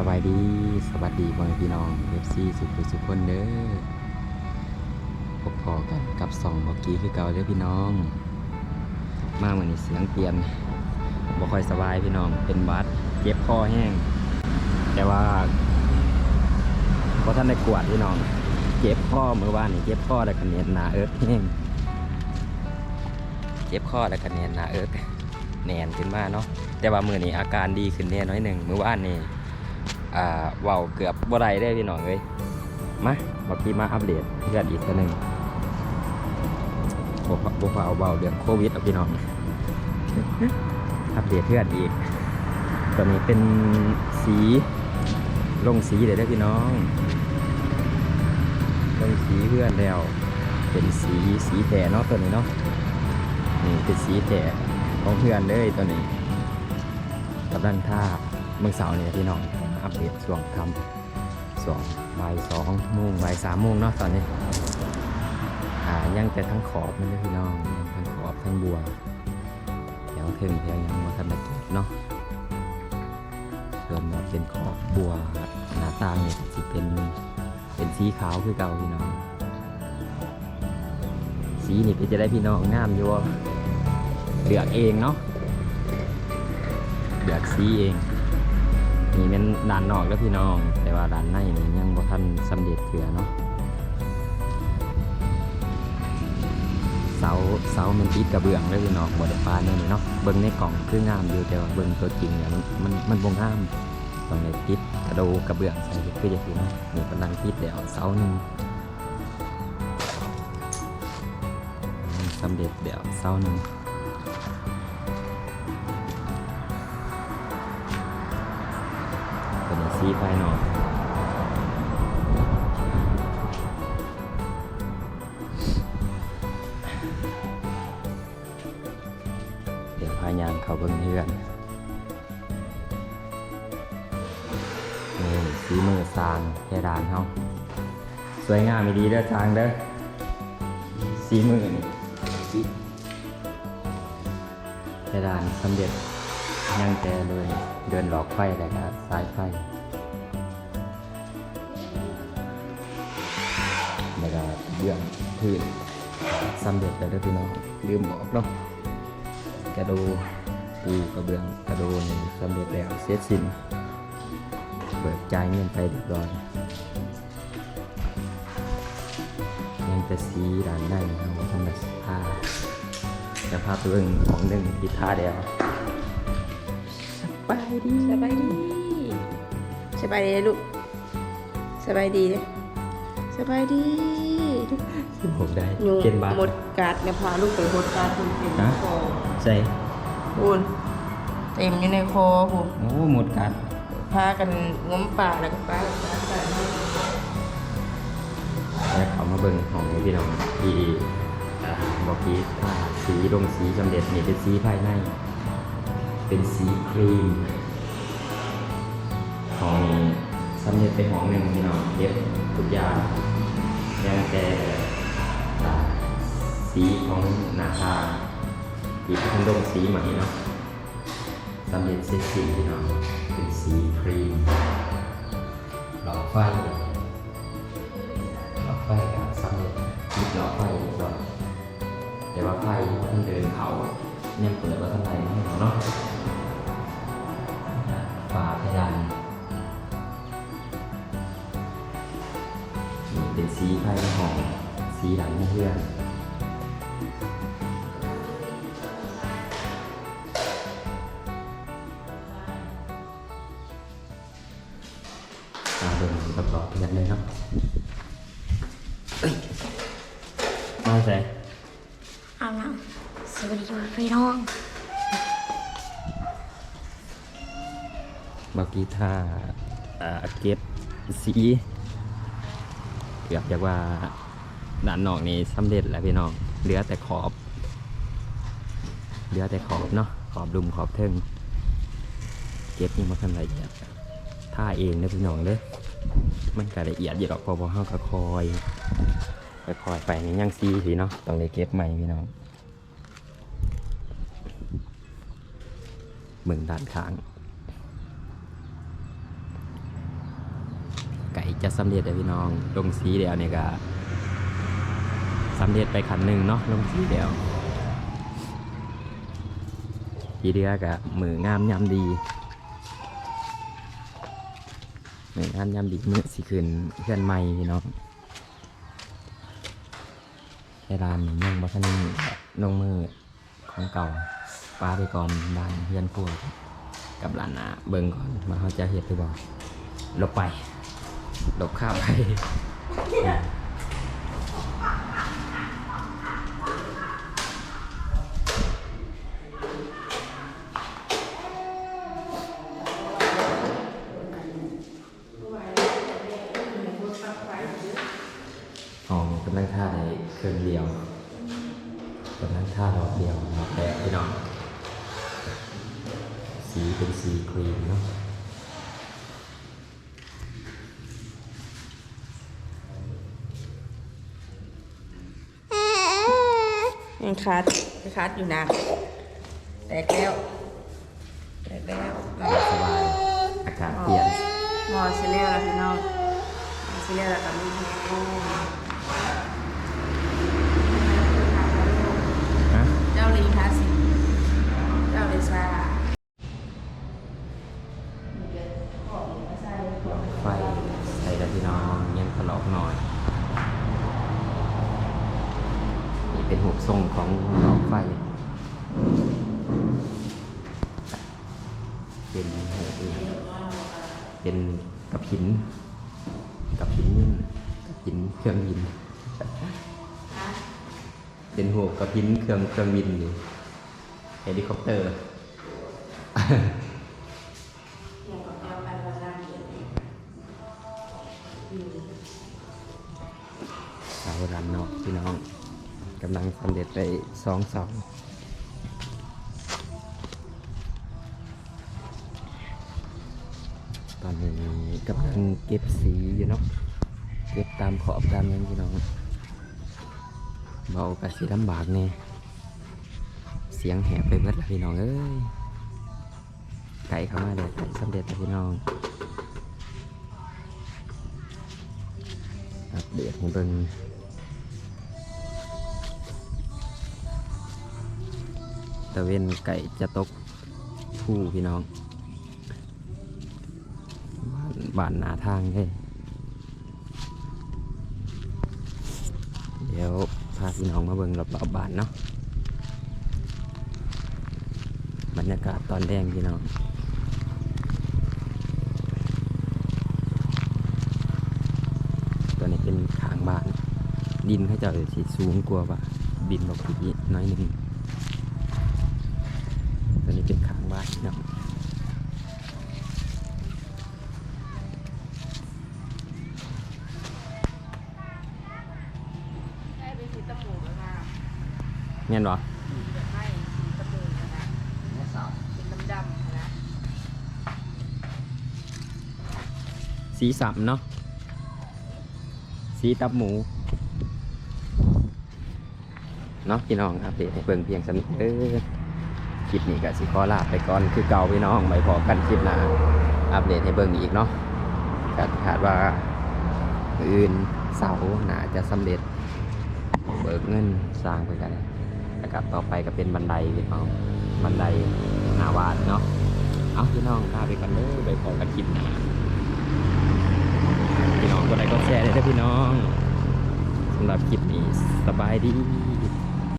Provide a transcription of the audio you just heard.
สบายดีสวัสดีพ่อแม่พี่น้องเอฟซีสุขุสุขคนเด้อพบพอกันกับสองเมื่อกี้คือเก่าเด้อพี่น้อง มาเหมือนเสียงเปลี่ยนบ่ค่อยสบายพี่น้องเป็นวัดเจ็บคอแห้ง แต่ว่าเพอท่านได้กวดพี่น้อง เจ็บคอเมื่อวานนี่เจ็บคอแล้วคะแนนหนาเอิร์กแห้งเจ็บคอแล้วคะแนนหนาเอิร์กแนนขึ้นมาเนาะแต่ว่ามือนี้อาการดีขึ้นแน่น้อยหนึ่งเมื่อวานนี่ อ่าเว้าเกือบบ่ได้ได้พี่น้องเอ้ยมาบอกพี่มาอัปเดตเรื่องอีกเทีหนึ่งบ่พอบ่พอเอาเบาเรื่องโควิดเอาพี่น้องอัปเดตเพื่อนอีกตอนนี้เป็นสีลงสีเลยได้พี่น้องลงสีเพื่อนแล้ว เป็นสีสีแถเนาะตัวนี้เนาะนี่เป็นสีแถของเพื่อนเลยตัวนี้กำลังท่าเมือเสาร์เนี่ยพี่น้อง อัปเดตช่วงทำสองบ่ายสองโมงบ่ายสามโมงเนาะตอนนี้อ่ายังแต่ทั้งขอบมันเลยพี่น้องทั้งขอบทั้งบัวแถวถึงแถวยังมาทันได้เก็บเนาะส่วนแบบเป็นขอบบัวหน้าตาเนี่ยจะเป็นเป็นสีขาวคือเก่าพี่น้อง สีนี่เป็นจะได้พี่น้องงามอยู่บ่เลือกเองเนาะเลือกสีเอง นี่เป็นด้านนอกแล้วพี่น้อง แต่ว่าด้านในนี่ยังบ่ทันสำเร็จเถื่อเนาะเสาเสามันติดกระเบื้องเลยพี่น้องบ่ได้ปานนี่เนาะเบิ่งในกล่องคืองามอยู่แต่ว่าเบิ่งตัวจริงเนี่ยมันมันมันบ่งามต้องได้ติดกระโดกระเบื้องใส่คือจะถึงนี่กำลังติดแล้วเสาหนึ่งสำเร็จแล้วเสาหนึ่ง เป็นสีภายนอกเดี๋ยวพายางเขาเบิ่งเพื่อนนี่สีมือสร้างเพดานเขาสวยงามม่ดีเด้อจางเด้อสีมือนี่เพดานสำเร็จยังแต่เลยเดินหลอกไฟแล้วก็สายไฟ เบื้องพื้นสำเร็จแล้วเด้อพี่น้องลืมบอกเนาะกระโดปูกระเบื้องกระโดนี่สำเร็จแล้วเสร็จสิ้นเบิกจ่ายเงินไปเรียบร้อยยังแต่สีด้านในเราทำแบบผ้าจะพาตัวเองของหนึ่งที่ท่าเดียวไปดีสบายดีสบายดีเลยลูกสบายดีเลยสบายดี ทุกผมได้ยุงเกณฑ์บาทหมดการ์ดเนี่ยพาลูกไปหมดการ์ดคุณเป็นฮะคอใส่คุณเต็มอยู่ในคอผมโอ้หมดกัดพากันงมปากแล้วก็ปากันปากันแล้วเขามาเบิ่งของพี่น้องที่อ่าบอกพี่ถ้าสีลงสีสำเร็จนี่เป็นสีภายใน เป็นสีครีมของสำเร็จเป็นของหนึ่งพี่น้องเย็บทุกอย่าง ยังแต่สีของหน้าตาอีกทันดงสีใหม่เนาะสำเร็จเสร็จสีพี่น้องเป็นสีครีมหลอดไฟหลอดไฟกับสำเร็จติดหลอดไฟเรียบร้อยแต่ว่าไฟมันเดินเขายังเปิดว่าทางไหนไม่เนาะฝาเพดาน นี่เป็นสีไพ่หอมสีหลังเพื่อนตาเดินประกอบกันเลยเนาะเอ้ยมาใส่เอาละสวัสดีพี่น้อง เมื่อกี้ถ้าอ่าเก็บสี เกือบจะว่าด้านนอกนี่สำเร็จแล้วพี่น้อง เหลือแต่ขอบ เหลือแต่ขอบเนาะ ขอบดุมขอบเทิงเก็บนี่มาทันละเอียดท่าเองนะพี่น้องเด้อมันก็ละเอียดอยู่หรอกเพอพอห้าก็คอยค่อยไปนี่ยังซีสิเนาะต้องได้เก็บใหม่พี่น้องเบิ่งด้านข้าง จะสำเร็จเลยพี่น้อง ลงสีเดียวเนี่ยก็สำเร็จไปขันหนึ่งเนาะลงสีเดียวทีเดียวกับมืองามยำดีมืองามยำดีมือสิคืนเพื่อนใหม่พี่น้องไอ้รานนี่ยังบ่ทันได้ลงมือของเก่าปลาไปก่อนบ้านเพื่อนพวกกับร้านนาเบิ่งก่อนว่าเขาจะเฮ็ดหรือเปล่าลบไป ลบข้าวไปอ๋อกำลังท่าในเครื่องเดียวกำลังท่าดอกเดียวดอแดงพี่น้องสีเป็นสีครีมเนาะ ยังคัดคัดอยู่นะ แตกแล้ว แตกแล้วสบายอากาศเปลี่ยนหมอเสร็จแล้วล่ะพี่น้องหมอเสร็จแล้วล่ะกับมีแฮงฮะเจ้าลีพาสิเจ้าลิซ่าไฟใส่แล้วพี่น้องยังทะเลาะหน่อย นี่ เป็นหุบทรงของหลอดไฟ เป็นหัวอื่นเป็นกับหิน กับหินกับหินเครื่องบิน เป็นหัวกับหินเครื่องเครื่องบินเฮลิคอปเตอร์ำเร็จไปสองสองตอนนี้กำลังเก็บสีอยู่เนาะเก็บตามขอบตามยังพี่น้องเบากะสีลำบากเนี่ยเสียงแหบไปเบิดแล้วพี่น้องเอ้ยไก่เข้ามาเลยไก่สำเร็จแล้วพี่น้องอัปเดตให้เบิ่ง ตะเวนไก่จะตกผู้พี่น้องบ้านบ้านหนาทางเด้เดี๋ยวพาพี่น้องมาเบิ่งรอบๆบ้านเนาะบรรยากาศตอนแดงพี่น้องตัวนี้เป็นขางบ้าน ดินเขาจะสีสูงกว่าว่าดินบอกผีน้อยหนึ่ง เป็นขางบ้เนาะไป็นสีตะหมูแล้วนะเงี้ยหรอสีตะหมูนะเป็นดำๆนะสีสัมเนาะ สีตับหมู เนาะพี่น้องอัปเดตให้เบิ่งเพียงสำเออ คลิปนี้ก็สิขอลาไปก่อนคือเก่าพี่น้องไปพอกันคลิปหน้าอัปเดตให้เบิ่งอีกเนาะคาดว่าอื่นเสาร์น่าจะสำเร็จ เบิกเงินสร้างไปกันนะครับต่อไปก็เป็นบันไดพี่น้องบันไดนาวานเนาะเอาพี่น้องลาไปกันเลยไปพอกันคลิปหน้าพี่น้องก็ได้ก็แชร์ได้ถ้าพี่น้องสำหรับคลิปนี้สบายดี